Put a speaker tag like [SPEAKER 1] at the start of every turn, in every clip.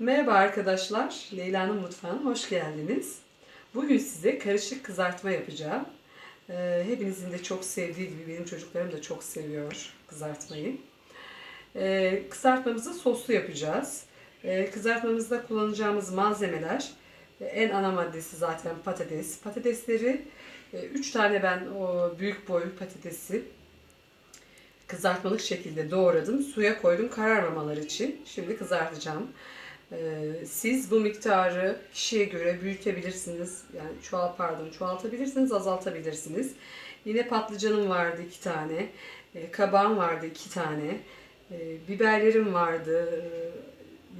[SPEAKER 1] Merhaba arkadaşlar, Leyla'nın mutfağına hoş geldiniz. Bugün size karışık kızartma yapacağım. Ee, hepinizin de çok sevdiği gibi benim çocuklarım da çok seviyor kızartmayı. Ee, kızartmamızı soslu yapacağız. Ee, kızartmamızda kullanacağımız malzemeler e, en ana maddesi zaten patates. Patatesleri 3 tane ben o büyük boy patatesi kızartmalık şekilde doğradım. Suya koydum kararmamaları için. Şimdi kızartacağım. Ee, siz bu miktarı kişiye göre büyütebilirsiniz. Yani çoğal pardon çoğaltabilirsiniz, azaltabilirsiniz. Yine patlıcanım vardı iki tane. Ee, kabağım vardı iki tane. Ee, biberlerim vardı. Ee,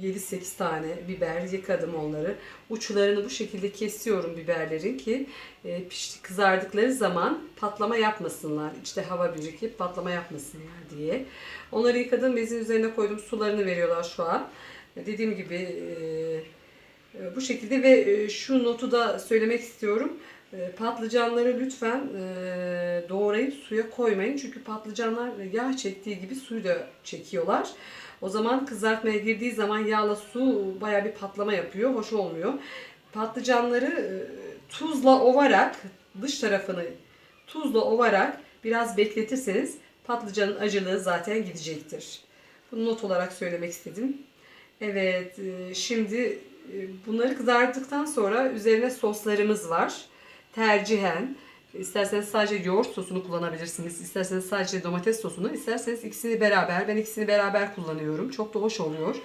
[SPEAKER 1] 7-8 tane biber yıkadım onları. Uçlarını bu şekilde kesiyorum biberlerin ki e, pişti kızardıkları zaman patlama yapmasınlar. İşte hava birikip patlama yapmasınlar diye. Onları yıkadım bezin üzerine koydum. Sularını veriyorlar şu an. Dediğim gibi e, e, bu şekilde ve e, şu notu da söylemek istiyorum. E, Patlıcanları lütfen doğrayıp suya koymayın. Çünkü patlıcanlar yağ çektiği gibi suyu da çekiyorlar. O zaman kızartmaya girdiği zaman yağla su baya bir patlama yapıyor. Hoş olmuyor. Patlıcanları tuzla ovarak dış tarafını tuzla ovarak biraz bekletirseniz patlıcanın acılığı zaten gidecektir. Bunu not olarak söylemek istedim. Evet, e, şimdi e, bunları kızarttıktan sonra üzerine soslarımız var. Tercihen isterseniz sadece yoğurt sosunu kullanabilirsiniz. isterseniz sadece domates sosunu, isterseniz ikisini beraber. Ben ikisini beraber kullanıyorum. Çok da hoş oluyor.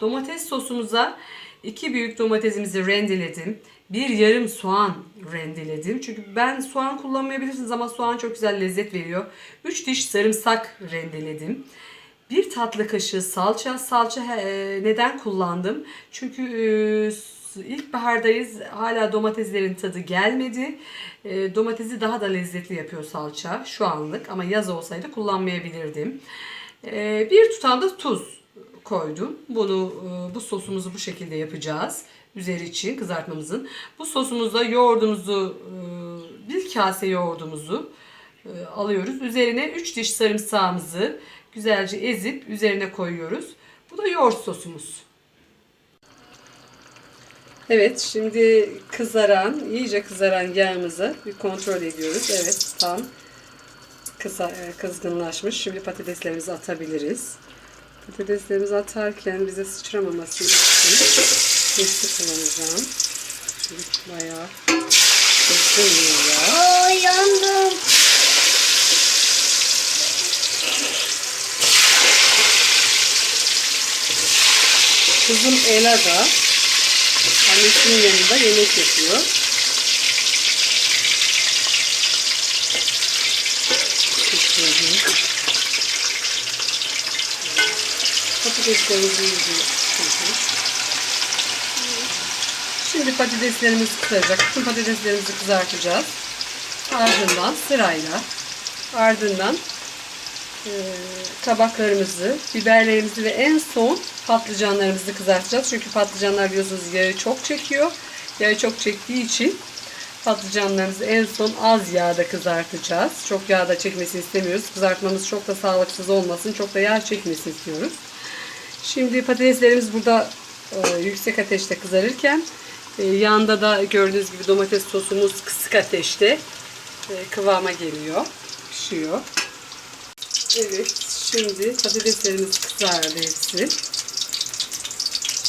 [SPEAKER 1] Domates sosumuza iki büyük domatesimizi rendeledim. Bir yarım soğan rendeledim. Çünkü ben soğan kullanmayabilirsiniz ama soğan çok güzel lezzet veriyor. 3 diş sarımsak rendeledim. Bir tatlı kaşığı salça. Salça e, neden kullandım? Çünkü e, ilkbahardayız. Hala domateslerin tadı gelmedi. E, domatesi daha da lezzetli yapıyor salça şu anlık. Ama yaz olsaydı kullanmayabilirdim. Bir tutam da tuz koydum. Bunu bu sosumuzu bu şekilde yapacağız. Üzeri için kızartmamızın. Bu sosumuzda yoğurdumuzu bir kase yoğurdumuzu alıyoruz. Üzerine 3 diş sarımsağımızı güzelce ezip üzerine koyuyoruz. Bu da yoğurt sosumuz. Evet şimdi kızaran, iyice kızaran yağımızı bir kontrol ediyoruz. Evet tam kısa, e, kızgınlaşmış. Şimdi patateslerimizi atabiliriz. Patateslerimizi atarken bize sıçramaması için testi kullanacağım. Şimdi bayağı kızgın yağ.
[SPEAKER 2] Yandım.
[SPEAKER 1] Kızım Ela da annesinin yanında yemek yapıyor. Patateslerimizi. Şimdi patateslerimizi kızaracak. Bütün patateslerimizi kızartacağız. Ardından sırayla ardından kabaklarımızı, biberlerimizi ve en son patlıcanlarımızı kızartacağız. Çünkü patlıcanlar biliyorsunuz yağı çok çekiyor. Yağı çok çektiği için patlıcanlarımızı en son az yağda kızartacağız. Çok yağda çekmesini istemiyoruz. Kızartmamız çok da sağlıksız olmasın. Çok da yağ çekmesini istiyoruz. Şimdi patateslerimiz burada e, yüksek ateşte kızarırken e, yanında da gördüğünüz gibi domates sosumuz kısık ateşte e, kıvama geliyor. Pişiyor. Evet, şimdi patateslerimiz kızardı hepsi.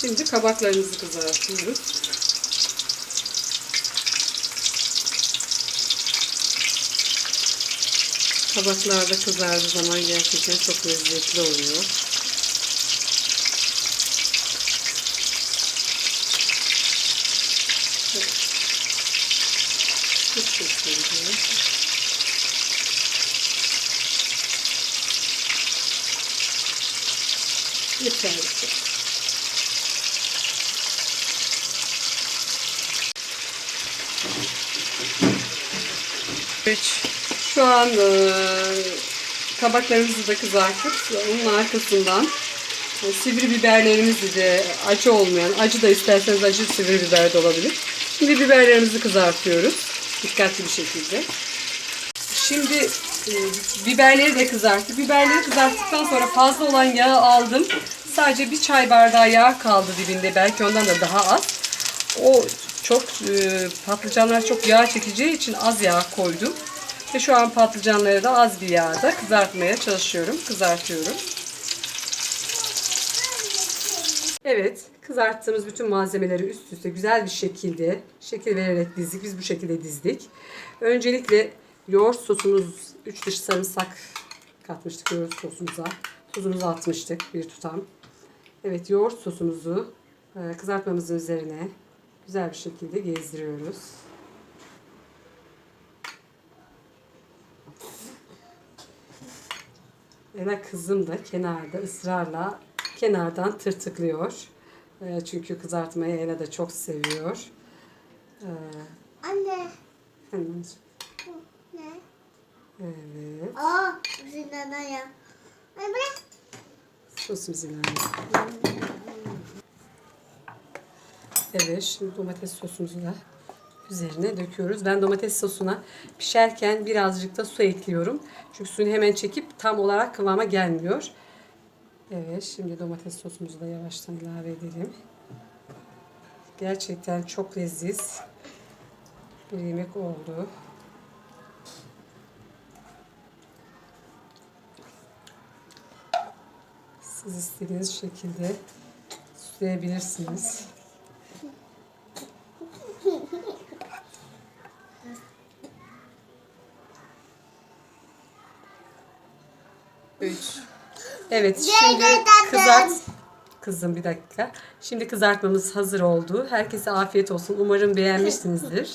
[SPEAKER 1] Şimdi kabaklarımızı kızartıyoruz. Kabaklar da kızardığı zaman gerçekten çok lezzetli oluyor. Çok şekerli. Yeterli. Evet, şu an e, kabaklarımızı da kızarttık. Onun arkasından e, sivri biberlerimizi de acı olmayan, acı da isterseniz acı sivri biber de olabilir. Şimdi biberlerimizi kızartıyoruz. Dikkatli bir şekilde. Şimdi e, biberleri de kızarttı. Biberleri kızarttıktan sonra fazla olan yağı aldım. Sadece bir çay bardağı yağ kaldı dibinde. Belki ondan da daha az. O çok e, patlıcanlar çok yağ çekeceği için az yağ koydum. Ve şu an patlıcanları da az bir yağda kızartmaya çalışıyorum. Kızartıyorum. Evet, kızarttığımız bütün malzemeleri üst üste güzel bir şekilde şekil vererek dizdik. Biz bu şekilde dizdik. Öncelikle yoğurt sosumuz 3 diş sarımsak katmıştık yoğurt sosumuza. Tuzumuzu atmıştık bir tutam. Evet, yoğurt sosumuzu e, kızartmamızın üzerine güzel bir şekilde gezdiriyoruz. Ela kızım da kenarda ısrarla kenardan tırtıklıyor. E, Çünkü kızartmayı Ela da çok seviyor. E,
[SPEAKER 2] Anne.
[SPEAKER 1] Evet.
[SPEAKER 2] Aa, zinana ya. Ay bırak.
[SPEAKER 1] Sosumuz ileride. Evet, şimdi domates sosumuzu da üzerine döküyoruz. Ben domates sosuna pişerken birazcık da su ekliyorum. Çünkü suyunu hemen çekip tam olarak kıvama gelmiyor. Evet, şimdi domates sosumuzu da yavaştan ilave edelim. Gerçekten çok leziz bir yemek oldu. Siz istediğiniz şekilde süsleyebilirsiniz. Üç. Evet şimdi kızart. Kızım bir dakika. Şimdi kızartmamız hazır oldu. Herkese afiyet olsun. Umarım beğenmişsinizdir.